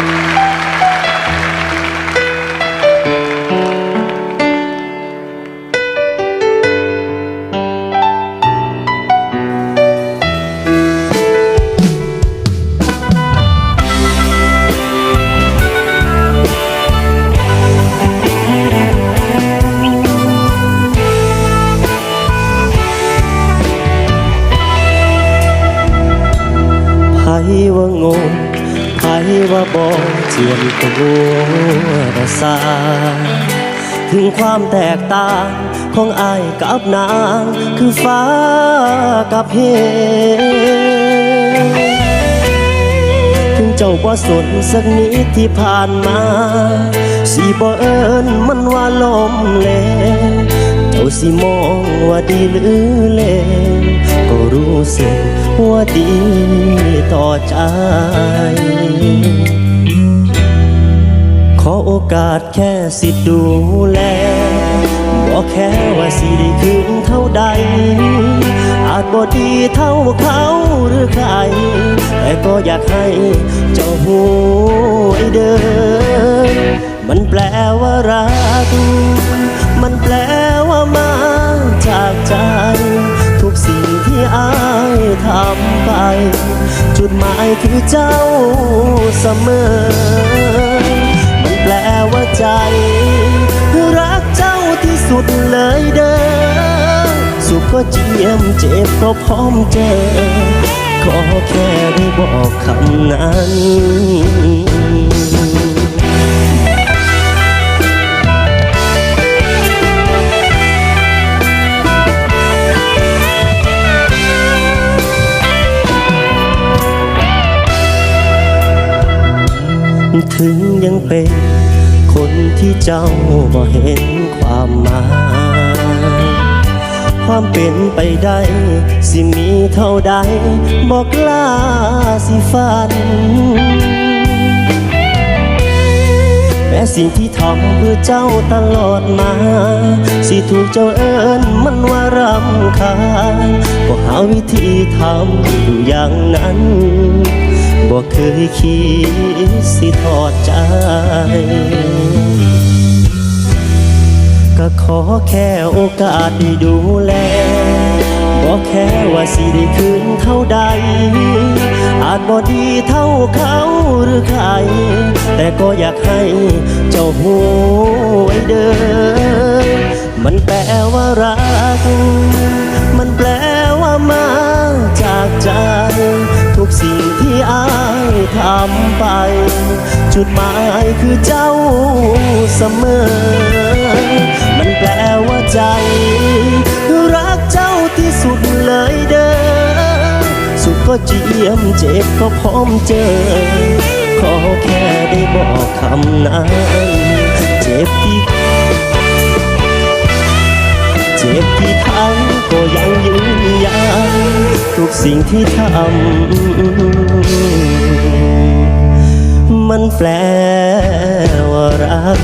ไผ ว่าบอเจียมตัวประสาถึงความแตกต่างของอายกับนาง คือฟ้ากับเหถึงเจ้าบ่สนสักนิดที่ผ่านมาสิบ่เอิญมันว่าลมเลว สิมองว่าดีหรือเลวก็รู้สึกว่าดีต่อใจ ขอโอกาสแค่สิดูแลบอกแค่ว่าสิได้คืนเท่าใด อาจบ่ดีเท่าเขาหรือใคร แต่ก็อยากให้เจ้าหูไอเด้อมันแปลว่ารัก คือเจ้าเสมอ มันแปลว่าใจ รักเจ้าที่สุดเลยเด้อ สุขก็เจียมเจ็บก็พร้อมเจอ ขอแค่ได้บอกคำนั้น ถึงยังเป็น คนที่เจ้าบ่เห็นความหมาย ความเป็นไปได้ สิมีเท่าใดบอกกล้าสิฝัน แม้สิ่งที่ทำเพื่อเจ้าตลอดมา สิถูกเจ้าเอิญมันว่ารำคาญก็หาวิธีทำอยู่อย่างนั้น บ่เคยคิดสิทอดใจ ก็ขอแค่โอกาสได้ดูแลบอกแค่ว่าสิได้คืนเท่าใด อาจบ่ดีเท่าเขาหรือใคร แต่ก็อยากให้เจ้าหูไว้เด้อมันแปลว่ารัก ทำไป จุดหมายคือเจ้าเสมอ มันแปลว่าใจ รักเจ้าที่สุดเลยเด้อ สุขก็เจียมเจ็บก็พร้อมเจอ ขอแค่ได้บอกคำนั้นเจ็บที่เจ็บที่ทั้งก็ยังยืนยันทุกสิ่งที่ทำ มันแปลว่ารัก